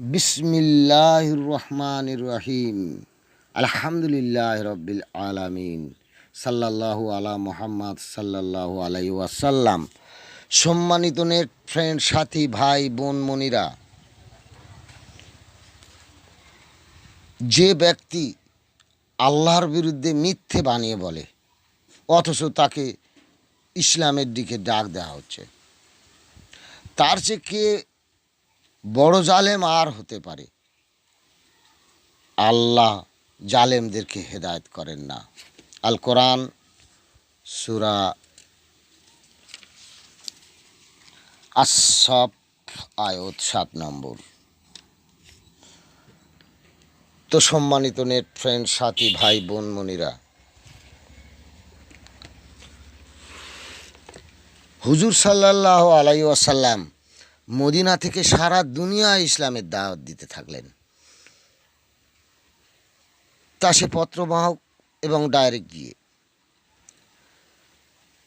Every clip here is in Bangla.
বিসমিল্লাহ রহমান রহিম আলহামদুলিল্লাহ রব্বিল আলামিন। সাল্লাল্লাহু আলা মোহাম্মদ, সাল্লাল্লাহু আলাই ওয়াসাল্লাম। সম্মানিত নেট ফ্রেন্ড, সাথী, ভাই, বোন, মনিরা, যে ব্যক্তি আল্লাহর বিরুদ্ধে মিথ্যে বানিয়ে বলে, অথচ তাকে ইসলামের দিকে ডাক দেওয়া হচ্ছে, তার চেয়ে কে বড় জালেম আর হতে পারে। আল্লাহ জালেমদেরকে হেদায়ত করেন না। আল কোরআন সুরা আসফ আয়ত সাত নম্বর। তো সম্মানিত নেট ফ্রেন্ড, সাথী, ভাই, বোন, মনিরা, হুজুর সাল্লাহ আলাই ওয়াসাল্লাম মদিনা থেকে সারা দুনিয়া ইসলামের দাওয়াত দিতে থাকলেন। তা সে পত্রবাহক এবং ডাইরেক্ট গিয়ে।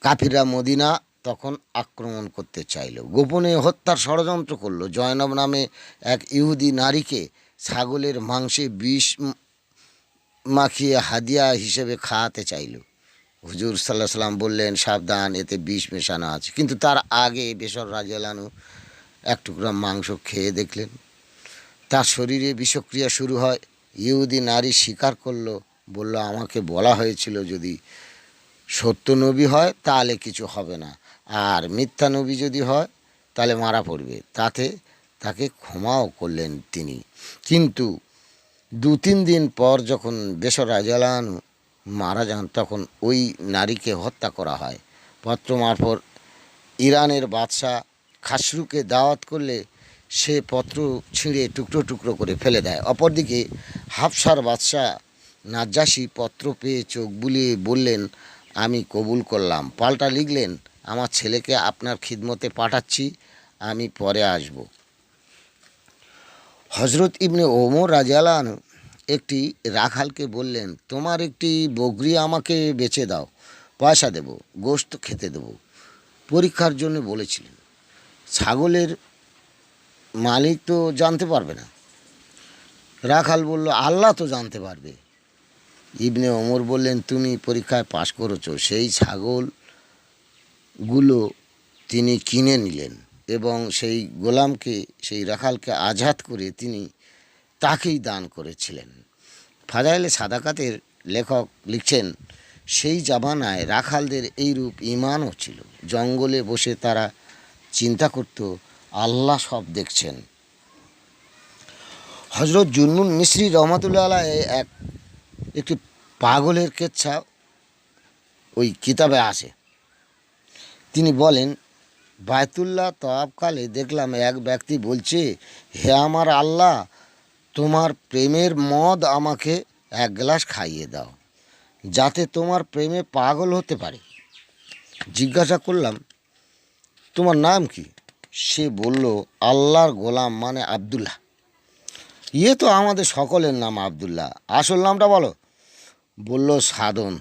কাফিররা মদিনা তখন আক্রমণ করতে চাইল। গোপনে হত্যার ষড়যন্ত্র করল। জয়নব নামে এক ইহুদি নারীকে ছাগলের মাংসে বিষ মাখিয়ে হাদিয়া হিসেবে খাওয়াতে চাইল। হুজুর সাল্লাহ সাল্লাম বললেন, সাবধান, এতে বিষ মেশানো আছে। কিন্তু তার আগে বেসর রাজিয়ালানু এক টুকরা মাংস খেয়ে দেখলেন। তার শরীরে বিষক্রিয়া শুরু হয়। ইহুদি নারী স্বীকার করল, বলল, আমাকে বলা হয়েছিল যদি সত্য নবী হয়, তাহলে কিছু হবে না। আর মিথ্যা নবী যদি হয়, তাহলে মারা পড়বে। তাতে তাকে ক্ষমাও করলেন তিনি। কিন্তু দু তিন দিন পর যখন বেসর রাজালানু মারা যান, তখন ওই নারীকে হত্যা করা হয়। পত্র মারফত ইরানের বাদশাহ খাসরুকে দাওয়াত করলে সে পত্র ছিঁড়ে টুকরো টুকরো করে ফেলে দেয়। অপরদিকে হাফসার বাদশাহ নাজ্জাসী পত্র পেয়ে চোখ বুলিয়ে বললেন, আমি কবুল করলাম। পাল্টা লিখলেন, আমার ছেলেকে আপনার খিদমতে পাঠাচ্ছি, আমি পরে আসব। হজরত ইবনে ওমর রাজিয়ালান একটি রাখালকে বললেন, তোমার একটি বগরি আমাকে বেচে দাও, পয়সা দেব, গোশত খেতে দেব। পরীক্ষার জন্য বলেছিলেন। ছাগলের মালিক তো জানতে পারবে না। রাখাল বলল, আল্লাহ তো জানতে পারবে। ইবনে ওমর বললেন, তুমি পরীক্ষায় পাশ করেছ, সেই ছাগলগুলো তিনি কিনে নিলেন এবং সেই গোলামকে, সেই রাখালকে আজাদ করে তিনি তাকেই দান করেছিলেন। ফাজাইলে সাদাকাতের লেখক লিখছেন, সেই জামানায় রাখালদের এইরূপ ইমানও ছিল। জঙ্গলে বসে তারা চিন্তা করত, আল্লাহ সব দেখছেন। হজরত জুন্নুন মিশ্রি রহমতুল্লাহ আলাহ এক, একটি পাগলের কেচ্ছা ওই কিতাবে আছে তিনি বলেন, বায়তুল্লাহ তওয়াবকালে দেখলাম এক ব্যক্তি বলছে, হে আমার আল্লাহ, তোমার প্রেমের মদ আমাকে এক গ্লাস খাইয়ে দাও, যাতে তোমার প্রেমে পাগল হতে পারে। জিজ্ঞাসা করলাম তোমার নাম কি? সে বলল, আল্লাহর গোলাম মানে আবদুল্লাহ। ইয়ে তো আমাদের সকলের নাম আবদুল্লাহ। আসল নামটা বলো। বলল, সাধন।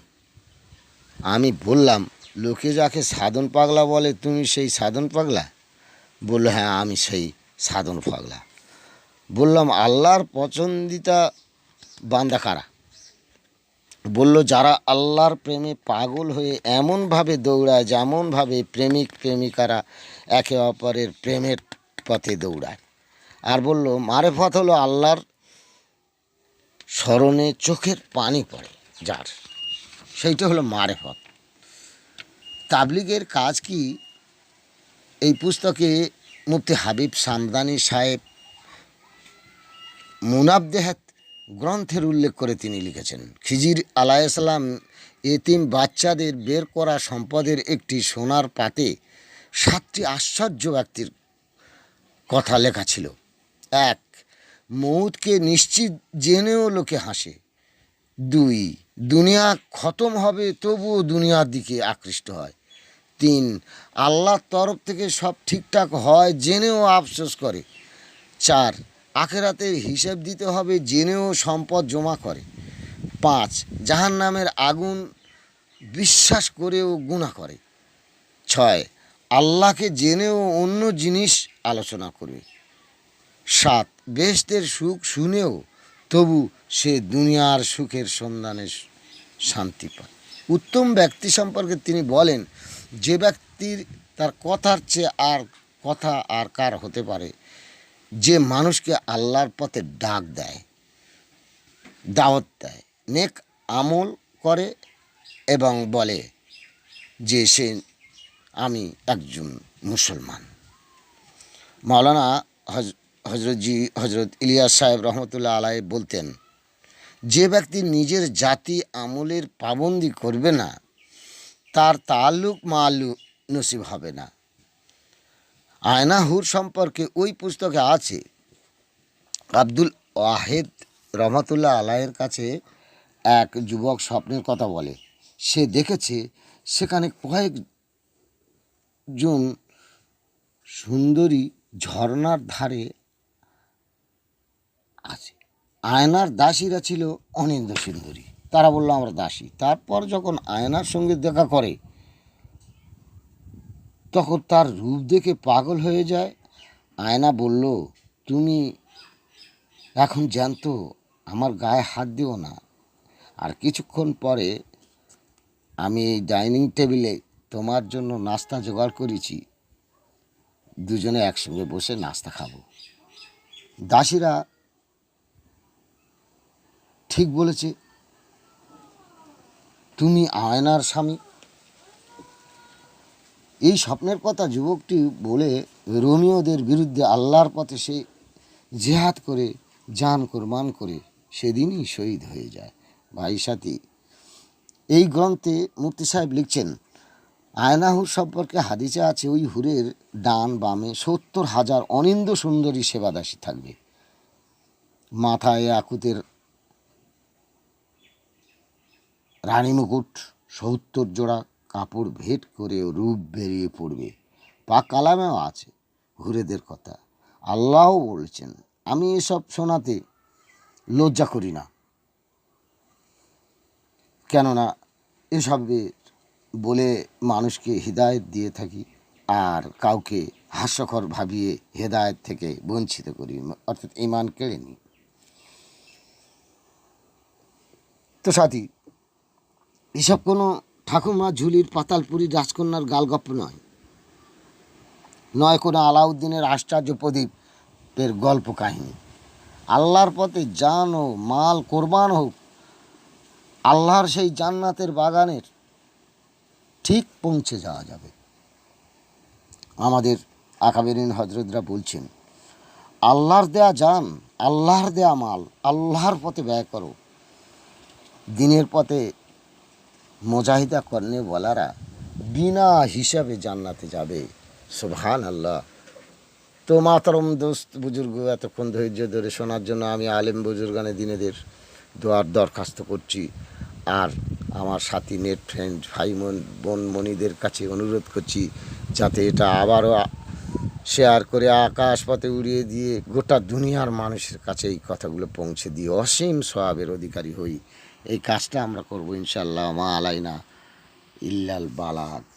আমি বললাম, লোকে যাকে সাধন পাগলা বলে, তুমি সেই সাধন পাগলা? বলল হ্যাঁ আমি সেই সাধন পাগলা। বললাম, আল্লাহর পছন্দিতা বান্দা কারা? বলল, যারা আল্লাহর প্রেমে পাগল হয়ে এমনভাবে দৌড়ায় যেমনভাবে প্রেমিক প্রেমিকারা একে অপরের প্রেমের পথে দৌড়ায়। আর বলল, মারেফত হলো আল্লাহর স্মরণে চোখের পানি পড়ে যার। সেইটা হলো মারেফত। তাবলিগের কাজ কি? এই পুস্তকে মুফতি হাবিব সামদানি সাহেব মুনাবদেহাত গ্রন্থের উল্লেখ করে তিনি লিখেছেন, খিজির আলাইসাল্লাম এতিম বাচ্চাদের বের করা সম্পদের একটি সোনার পাতে সাতটি আশ্চর্য ব্যক্তির কথা লেখা ছিল। এক মৌতকে নিশ্চিত জেনেও লোকে হাসে। দুই, দুনিয়া খতম হবে তবুও দুনিয়ার দিকে আকৃষ্ট হয়। তিন, আল্লাহর তরফ থেকে সব ঠিকঠাক হয় জেনেও আফসোস করে। চার আখেরাতের হিসেব দিতে হবে জেনেও সম্পদ জমা করে। পাঁচ জাহান নামের আগুন বিশ্বাস করেও গুণা করে। ছয়, আল্লাহকে জেনেও অন্য জিনিস আলোচনা করবে। সাত, বেহেশতের সুখ শুনেও তবু সে দুনিয়ার সুখের সন্ধানে শান্তি পায়। উত্তম ব্যক্তি সম্পর্কে তিনি বলেন, যে ব্যক্তির তার কথার চেয়ে আর কথা আর কার হতে পারে? যে মানুষকে আল্লাহর পথে ডাক দেয়, দাওয়াত দেয়, নেক আমল করে এবং বলে যে সে আমি একজন মুসলমান। মাওলানা হজ হজরতজি হজরত ইলিয়াস সাহেব রহমতুল্লাহ আলাই বলতেন, যে ব্যক্তি নিজের জাতি আমলের পাবন্দি করবে না, তার তাল্লুক মাল্লু নসিব হবে না। আয়না হুর সম্পর্কে ওই পুস্তকে আছে। আব্দুল ওয়াহেদ রহমতুল্লাহ আলাইয়ের কাছে এক যুবক স্বপ্নের কথা বলে। সে দেখেছে সেখানে কয়েকজন সুন্দরী ঝর্নার ধারে আছে। আয়নার দাসীরা ছিল অনিন্দ সুন্দরী। তারা বলল, আমরা দাসী। তারপর যখন আয়নার সঙ্গে দেখা করে তখন তার রূপ দেখে পাগল হয়ে যায়। আয়না বলল, তুমি এখন জানতো, আমার গায়ে হাত দিও না। আর কিছুক্ষণ পরে আমি এই ডাইনিং টেবিলে তোমার জন্য নাস্তা জোগাড় করেছি। দুজনে একসঙ্গে বসে নাস্তা খাব। দাসীরা ঠিক বলেছে, তুমি আয়নার স্বামী। এই স্বপ্নের কথা যুবকটি বলে রোমিওদের বিরুদ্ধে আল্লাহর পথে সে জেহাদ করে, জান, কোরবান করে সেদিনই শহীদ হয়ে যায়। ভাই সাথী, এই গ্রন্থে মুফতি সাহেব লিখছেন আয়নাহুর সম্পর্কে হাদিসে আছে, ওই হুরের ডান বামে সত্তর হাজার অনিন্দ সুন্দরী সেবাদাসী থাকবে। মাথায় আকুতের রানী মুকুট, সত্তর জোড়া কাপড় ভেট করে রূপ বেরিয়ে পড়বে। পা কালামেও আছে, হুরেদের কথা। আল্লাহও বলছেন, আমি এসব শোনাতে লজ্জা করি না। কেননা এসবের বলে মানুষকে হৃদায়ত দিয়ে থাকি আর কাউকে হাস্যকর ভাবিয়ে হেদায়ত থেকে বঞ্চিত করি, অর্থাৎ ইমান কেড়ে নিই। তো সাথী, এসব কোনো ঠাকুমা ঝুলির পাতালপুরি রাজকন্যার গালগপ্প নয়। নয় কোনো আলাউদ্দিনের আশ্চর্য প্রদীপের গল্প কাহিনী। আল্লাহর পথে জান ও মাল কোরবান হোক, আল্লাহর সেই জান্নাতের বাগানের ঠিক পৌঁছে যাওয়া যাবে। আমাদের আকাবেরিন হজরতরা বলছেন, আল্লাহর দেয়া যান, আল্লাহর দেয়া মাল, আল্লাহর পথে ব্যয় করো। দিনের পথে মোজাহিদা করনে বলারা বিনা হিসাবে জান্নাতে যাবে। সুবহান আল্লাহ তো মাতরম দোস্ত বুজুর্গ, এতক্ষণ ধৈর্য ধরে শোনার জন্য আমি আলেম বুজুর্গানে দিনেদের দোয়ার দরখাস্ত করছি। আর আমার সাথী নেট ফ্রেন্ড ভাই বোন বোন মনিদের কাছে অনুরোধ করছি যাতে এটা আবারও শেয়ার করে আকাশ পথে উড়িয়ে দিয়ে গোটা দুনিয়ার মানুষের কাছে এই কথাগুলো পৌঁছে দিয়ে অসীম সওয়াবের অধিকারী হই। এই কাজটা আমরা করব ইনশাল্লাহ মা আলাইনা ইল্লাল বালাক।